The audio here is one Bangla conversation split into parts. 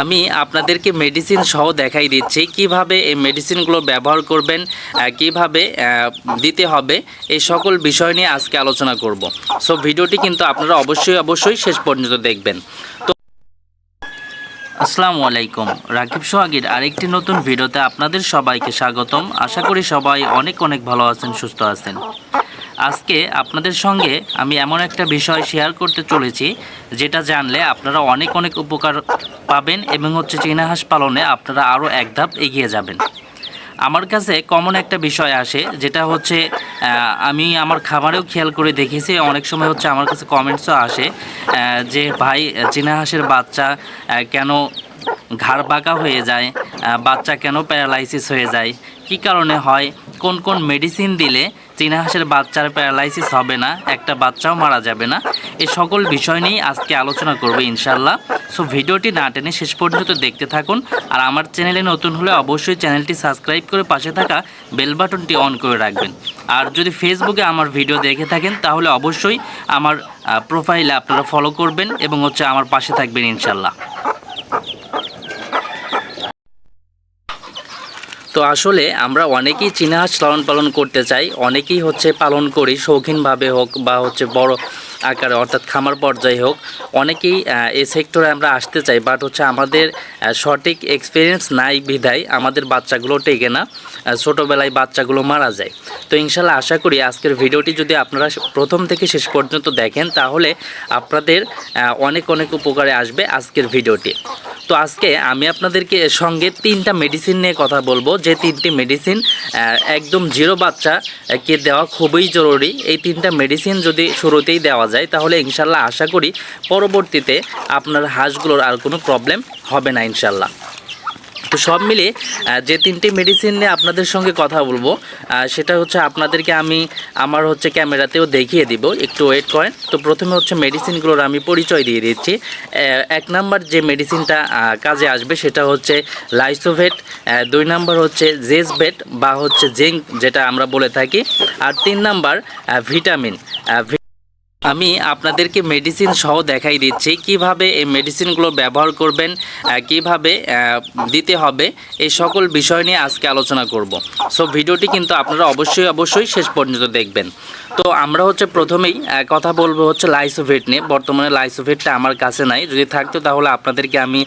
আমি আপনাদেরকে মেডিসিন সহ দেখাই দিচ্ছি, কীভাবে এই মেডিসিনগুলো ব্যবহার করবেন কীভাবে দিতে হবে, এই সকল বিষয় নিয়ে আজকে আলোচনা করব। সো ভিডিওটি কিন্তু আপনারা অবশ্যই অবশ্যই শেষ পর্যন্ত দেখবেন। তো আসসালামু আলাইকুম, রাকিব সোহাগির আরেকটি নতুন ভিডিওতে আপনাদের সবাইকে স্বাগতম। আশা করি সবাই অনেক অনেক ভালো আছেন, সুস্থ আছেন। আজকে আপনাদের সঙ্গে আমি এমন একটা বিষয় শেয়ার করতে চলেছি, যেটা জানলে আপনারা অনেক অনেক উপকার পাবেন এবং হচ্ছে চীনা হাঁস পালনে আপনারা আরও এক ধাপ এগিয়ে যাবেন। আমার কাছে কমন একটা বিষয় আসে, যেটা হচ্ছে আমি আমার খামারেও খেয়াল করে দেখেছি, অনেক সময় হচ্ছে আমার কাছে কমেন্টসও আসে যে ভাই, চীনা হাঁসের বাচ্চা কেন ঘাড় বাঁকা হয়ে যায় বাচ্চা কেন প্যারালাইসিস হয়ে যায়, কি কারণে হয় কোন কোন মেডিসিন দিলে চীনা হাঁসের বাচ্চার প্যারালাইসিস হবে না, একটা বাচ্চাও মারা যাবে না? এই সকল বিষয় নিয়েই আজকে আলোচনা করব ইনশাল্লাহ সো ভিডিওটি না টেনে শেষ পর্যন্ত দেখতে থাকুন। আর আমার চ্যানেলে নতুন হলে অবশ্যই চ্যানেলটি সাবস্ক্রাইব করে পাশে থাকা বেল বাটনটি অন করে রাখবেন। আর যদি ফেসবুকে আমার ভিডিও দেখে থাকেন, তাহলে অবশ্যই আমার প্রোফাইলে আপনারা ফলো করবেন এবং হচ্ছে আমার পাশে থাকবেন ইনশাল্লাহ তো আসলে আমরা অনেকেই চীনা হাঁস লালন পালন করতে চাই, অনেকেই হচ্ছে পালন করি শৌখিনভাবে হোক বা হচ্ছে বড় আকারে, অর্থাৎ খামার পর্যায়ে হোক। অনেকেই এই সেক্টরে আমরা আসতে চাই বাট হচ্ছে আমাদের সঠিক এক্সপিরিয়েন্স নাই বিধায় আমাদের বাচ্চাগুলো টেকে না ছোটোবেলায় বাচ্চাগুলো মারা যায়। তো ইনশাল্লাহ আশা করি আজকের ভিডিওটি যদি আপনারা প্রথম থেকে শেষ পর্যন্ত দেখেন, তাহলে আপনাদের অনেক অনেক উপকারে আসবে আজকের ভিডিওটি। তো আজকে আমি আপনাদেরকে সঙ্গে তিনটা মেডিসিন নিয়ে কথা বলব। যে তিনটি মেডিসিন একদম জিরো বাচ্চাকে দেওয়া খুবই জরুরি। এই তিনটা মেডিসিন যদি শুরুতেই দেওয়া যায়, তাহলে ইনশাল্লাহ আশা করি পরবর্তীতে আপনার হাঁসগুলোর আর কোনো প্রবলেম হবে না ইনশাল্লাহ। তো সব মিলিয়ে যে তিনটি মেডিসিন নিয়ে আপনাদের সঙ্গে কথা বলব সেটা হচ্ছে আপনাদেরকে আমি আমার হচ্ছে ক্যামেরাতেও দেখিয়ে দিব। একটু ওয়েট করেন। তো প্রথমে হচ্ছে মেডিসিনগুলোর আমি পরিচয় দিয়ে দিচ্ছি। এক নাম্বার যে মেডিসিনটা কাজে আসবে সেটা হচ্ছে লাইসোভেট দুই নাম্বার হচ্ছে জেসভেট বা হচ্ছে জিঙ্ক যেটা আমরা বলে থাকি। আর তিন নাম্বার ভিটামিন আমি আপনাদেরকে মেডিসিন সহ দেখাই দিচ্ছি, কীভাবে এই মেডিসিনগুলো ব্যবহার করবেন কীভাবে দিতে হবে, এই সকল বিষয় নিয়ে আজকে আলোচনা করব। সো ভিডিওটি কিন্তু আপনারা অবশ্যই অবশ্যই শেষ পর্যন্ত দেখবেন। তো আমরা হচ্ছে প্রথমেই কথা বলব হচ্ছে লাইসোভেট নিয়ে। বর্তমানে লাইসোভেটটা আমার কাছে নাই। যদি থাকতো তাহলে আপনাদেরকে আমি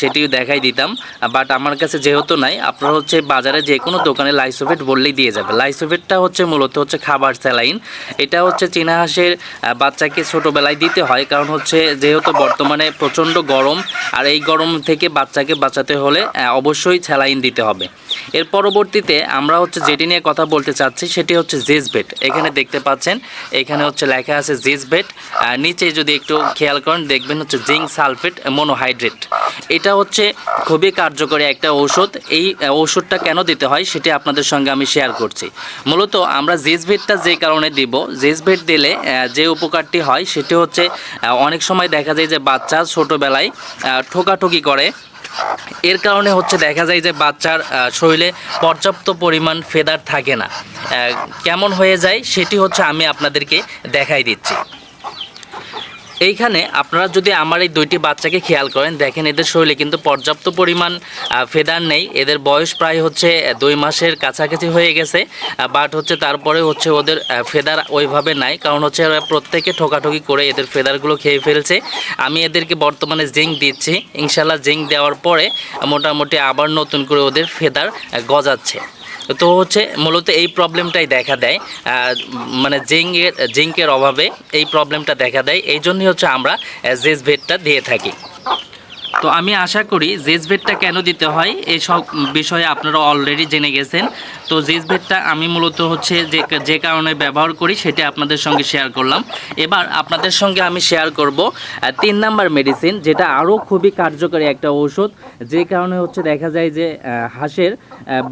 সেটিও দেখাই দিতাম। বাট আমার কাছে যেহেতু নাই, আপনারা হচ্ছে বাজারে যে কোনো দোকানে লাইসোভেট বললেই দিয়ে যাবে। লাইসোভেটটা হচ্ছে মূলত হচ্ছে খাবার স্যালাইন। এটা হচ্ছে চীনা হাঁসের বাচ্চাকে ছোটোবেলায় দিতে হয়, কারণ হচ্ছে যেহেতু বর্তমানে প্রচণ্ড গরম, আর এই গরম থেকে বাচ্চাকে বাঁচাতে হলে অবশ্যই স্যালাইন দিতে হবে। এর পরবর্তীতে আমরা হচ্ছে যেটি নিয়ে কথা বলতে চাচ্ছি সেটি হচ্ছে জেসবেট এখানে দেখতে পাচ্ছেন এখানে হচ্ছে লেখা আছে জেসবেট নিচে যদি একটু খেয়াল করেন দেখবেন হচ্ছে জিঙ্ক সালফেট মনোহাইড্রেট। এটা হচ্ছে খুবই কার্যকরী একটা ঔষধ। এই আহ, ওষুধটা কেন দিতে হয় সেটি আপনাদের সঙ্গে আমি শেয়ার করছি। মূলত আমরা জেসভেটটা যে কারণে দিব জেসভেট দিলে যে উপকারটি হয় সেটি হচ্ছে অনেক সময় দেখা যায় যে বাচ্চা ছোটোবেলায় ঠোকাঠুকি করে এর কারণে হচ্ছে দেখা যায় যে বাচ্চার শরীরে পর্যাপ্ত পরিমাণ ফেদার থাকে না। কেমন হয়ে যায় সেটি হচ্ছে আমি আপনাদেরকে দেখাই দিচ্ছি। এইখানে আপনারা যদি আমার এই দুইটি বাচ্চাকে খেয়াল করেন, দেখেন এদের শরীরে কিন্তু পর্যাপ্ত পরিমাণ ফেদার নেই। এদের বয়স প্রায় হচ্ছে দুই মাসের কাছাকাছি হয়ে গেছে বাট হচ্ছে তারপরে হচ্ছে ওদের ফেদার ওইভাবে নাই, কারণ হচ্ছে প্রত্যেকে ঠোকাঠুকি করে এদের ফেদারগুলো খেয়ে ফেলছে। আমি এদেরকে বর্তমানে জিঙ্ক দিচ্ছি। ইনশাল্লাহ জিঙ্ক দেওয়ার পরে মোটামুটি আবার নতুন করে ওদের ফেদার গজাচ্ছে। তো হচ্ছে মূলত এই প্রবলেমটাই দেখা দেয়। মানে জিঙ্কের জিঙ্কের অভাবে এই প্রবলেমটা দেখা দেয়। এই জন্যই হচ্ছে আমরা জেস ভেটটা দিয়ে থাকি। তো আমি আশা করি জেস ভেটটা কেন দিতে হয় এই সব বিষয়ে আপনারা অলরেডি জেনে গেছেন। তো জেস ভেটটা আমি মূলত হচ্ছে যে যে কারণে ব্যবহার করি সেটা আপনাদের সঙ্গে শেয়ার করলাম। এবার আপনাদের সঙ্গে আমি শেয়ার করব তিন নাম্বার মেডিসিন যেটা আরও খুবই কার্যকরী একটা ঔষধ। যে কারণে হচ্ছে দেখা যায় যে হাঁসের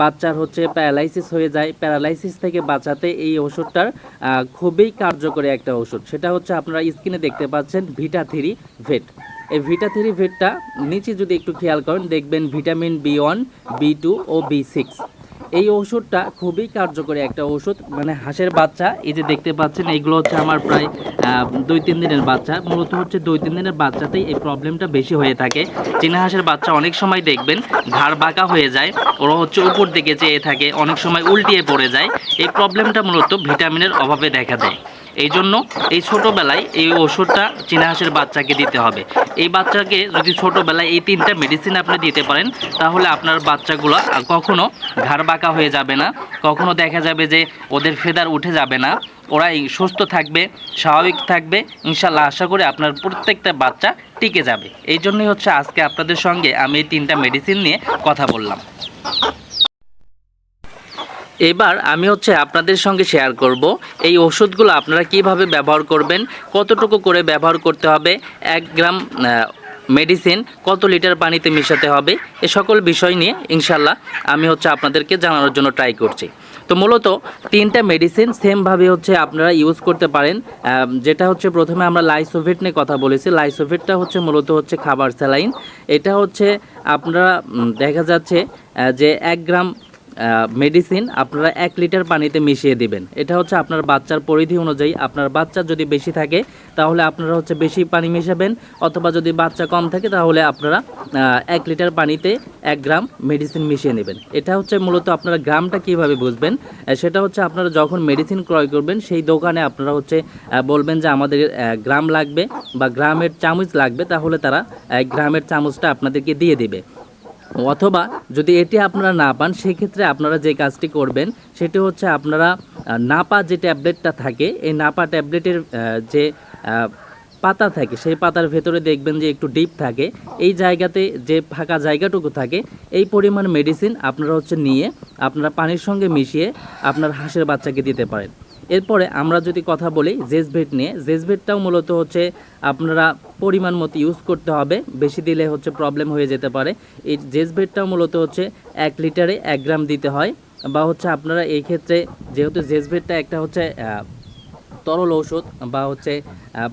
বাচ্চার হচ্ছে প্যারালাইসিস হয়ে যায়। প্যারালাইসিস থেকে বাঁচাতে এই ওষুধটার খুবই কার্যকরী একটা ওষুধ সেটা হচ্ছে আপনারা স্ক্রিনে দেখতে পাচ্ছেন ভিটা থ্রি ভেট। এই ভিটা থ্রি ভেটটা নিচে যদি একটু খেয়াল করেন, দেখবেন vitamin B one, B two ও বি সিক্স। এই ওষুধটা খুবই কার্যকরী একটা ওষুধ মানে হাঁসের বাচ্চা, এই যে দেখতে পাচ্ছেন এইগুলো হচ্ছে আমার প্রায় দুই তিন দিনের বাচ্চা। মূলত হচ্ছে দুই তিন দিনের বাচ্চাতেই এই প্রবলেমটা বেশি হয়ে থাকে। চীনা হাঁসের বাচ্চা অনেক সময় দেখবেন ঘাড় বাঁকা হয়ে যায়, ওরা হচ্ছে উপর দিকে চেয়ে থাকে, অনেক সময় উল্টিয়ে পড়ে যায়। এই প্রবলেমটা মূলত ভিটামিনের অভাবে দেখা দেয়। এই জন্য এই ছোটোবেলায় এই ওষুধটা চীনা হাঁসের বাচ্চাকে দিতে হবে। এই বাচ্চাকে যদি ছোটোবেলায় এই তিনটা মেডিসিন আপনি দিতে পারেন, তাহলে আপনার বাচ্চাগুলো কখনো ঘাড় বাঁকা হয়ে যাবে না। কখনো দেখা যাবে যে ওদের ফেদার উঠে যাবে না। ওরা সুস্থ থাকবে, স্বাভাবিক থাকবে। ইনশাল্লাহ আশা করি আপনার প্রত্যেকটা বাচ্চা টিকে যাবে। এই জন্যই হচ্ছে আজকে আপনাদের সঙ্গে আমি এই তিনটা মেডিসিন নিয়ে কথা বললাম। এবার আমি হচ্ছে আপনাদের সঙ্গে শেয়ার করব এই ওষুধগুলো আপনারা কীভাবে ব্যবহার করবেন, কতটুকু করে ব্যবহার করতে হবে, এক গ্রাম মেডিসিন কত লিটার পানিতে মেশাতে হবে, এ সকল বিষয় নিয়ে ইনশাল্লাহ আমি হচ্ছে আপনাদেরকে জানানোর জন্য ট্রাই করছি। তো মূলত তিনটা মেডিসিন সেমভাবে হচ্ছে আপনারা ইউজ করতে পারেন যেটা হচ্ছে প্রথমে আমরা লাইসোভেট নিয়ে কথা বলেছি লাইসোভেটটা হচ্ছে মূলত হচ্ছে খাবার স্যালাইন এটা হচ্ছে আপনারা দেখা যাচ্ছে যে এক গ্রাম মেডিসিন আপনারা এক লিটার পানিতে মিশিয়ে দিবেন। এটা হচ্ছে আপনার বাচ্চার পরিধি অনুযায়ী। আপনার বাচ্চা যদি বেশি থাকে, তাহলে আপনারা হচ্ছে বেশি পানি মেশাবেন। অথবা যদি বাচ্চা কম থাকে, তাহলে আপনারা এক লিটার পানিতে এক গ্রাম মেডিসিন মিশিয়ে নেবেন। এটা হচ্ছে মূলত আপনারা গ্রামটা কীভাবে বুঝবেন? সেটা হচ্ছে আপনারা যখন মেডিসিন ক্রয় করবেন, সেই দোকানে আপনারা হচ্ছে বলবেন যে আমাদের গ্রাম লাগবে বা গ্রামের চামচ লাগবে, তাহলে তারা গ্রামের চামচটা আপনাদেরকে দিয়ে দিবে। অথবা যদি এটি আপনারা না পান, সেক্ষেত্রে আপনারা যে কাজটি করবেন, সেটি হচ্ছে আপনারা নাপা যে ট্যাবলেটটা থাকে, এই নাপা ট্যাবলেটের যে পাতা থাকে, সেই পাতার ভেতরে দেখবেন যে একটু ডিপ থাকে। এই জায়গাতে যে ফাঁকা জায়গাটুকু থাকে, এই পরিমাণ মেডিসিন আপনারা হচ্ছে নিয়ে আপনারা পানির সঙ্গে মিশিয়ে আপনার হাঁসের বাচ্চাকে দিতে পারেন। এরপরে আমরা যদি কথা বলি জেসভেট নিয়ে, জেসভেটটাও মূলত হচ্ছে আপনারা পরিমাণ মতো ইউজ করতে হবে, বেশি দিলে হচ্ছে প্রবলেম হয়ে যেতে পারে। এই জেসভেটটাও মূলত হচ্ছে এক লিটারে এক গ্রাম দিতে হয়, বা হচ্ছে আপনারা এই ক্ষেত্রে যেহেতু জেসভেটটা একটা হচ্ছে তরল ঔষধ বা হচ্ছে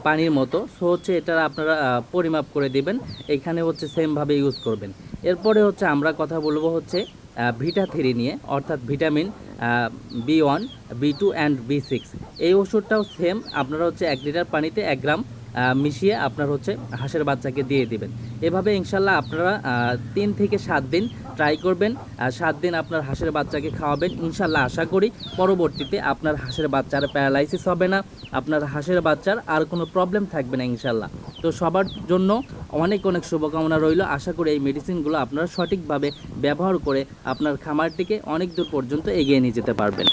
পানির মতো সো হচ্ছে এটা আপনারা পরিমাপ করে দিবেন, এখানে হচ্ছে সেমভাবে ইউজ করবেন। এরপরে হচ্ছে আমরা কথা বলব হচ্ছে ভিটা থ্রি নিয়ে, অর্থাৎ vitamin B one, B two, and B six. এই ওষুধটাও সেম, আপনারা হচ্ছে এক লিটার পানিতে এক গ্রাম মিশিয়ে আপনার হচ্ছে হাঁসের বাচ্চাকে দিয়ে দিবেন। এভাবে ইনশাল্লাহ আপনারা তিন থেকে সাত দিন ট্রাই করবেন সাত দিন আপনার হাঁসের বাচ্চাকে খাওয়াবেন। ইনশাল্লাহ আশা করি পরবর্তীতে আপনার হাঁসের বাচ্চার প্যারালাইসিস হবে না, আপনার হাঁসের বাচ্চার আর কোনো প্রবলেম থাকবে না ইনশাল্লাহ। তো সবার জন্য অনেক অনেক শুভকামনা রইল। আশা করি এই মেডিসিনগুলো আপনারা সঠিকভাবে ব্যবহার করে আপনার খামারটিকে অনেক দূর পর্যন্ত এগিয়ে নিয়ে যেতে পারবেন।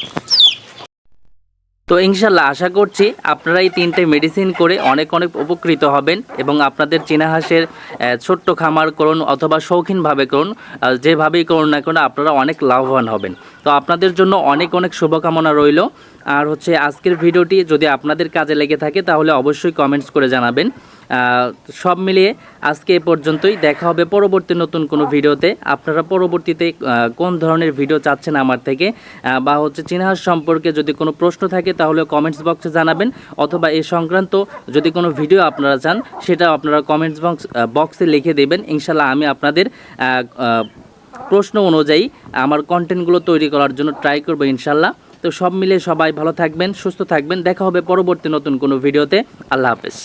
তো ইনশাল্লাহ আশা করছি আপনারা এই তিনটে মেডিসিন করে অনেক অনেক উপকৃত হবেন এবং আপনাদের চীনা হাঁসের ছোট্ট খামার করুন অথবা শৌখিনভাবে করুন যেভাবেই করুন না করুন আপনারা অনেক লাভবান হবেন। তো আপনাদের জন্য অনেক অনেক শুভকামনা রইল। আর হচ্ছে আজকের ভিডিওটি যদি আপনাদের কাজে লেগে থাকে, তাহলে অবশ্যই কমেন্টস করে জানাবেন। সব মিলিয়ে আজকে এ পর্যন্তই। দেখা হবে পরবর্তী নতুন কোনো ভিডিওতে। আপনারা পরবর্তীতে কোন ধরনের ভিডিও চাচ্ছেন আমার থেকে বা হচ্ছে চিনহাস সম্পর্কে যদি কোনো প্রশ্ন থাকে, তাহলে কমেন্টস বক্সে জানাবেন। অথবা এ সংক্রান্ত যদি কোনো ভিডিও আপনারা চান, সেটা আপনারা কমেন্টস বক্স বক্সে লিখে দেবেন। ইনশাল্লাহ আমি আপনাদের প্রশ্ন অনুযায়ী আমার কন্টেন্টগুলো তৈরি করার জন্য ট্রাই করব ইনশাল্লাহ তো সব মিলে সবাই ভালো থাকবেন, সুস্থ থাকবেন। দেখা হবে পরবর্তী নতুন কোনো ভিডিওতে। আল্লাহ হাফেজ।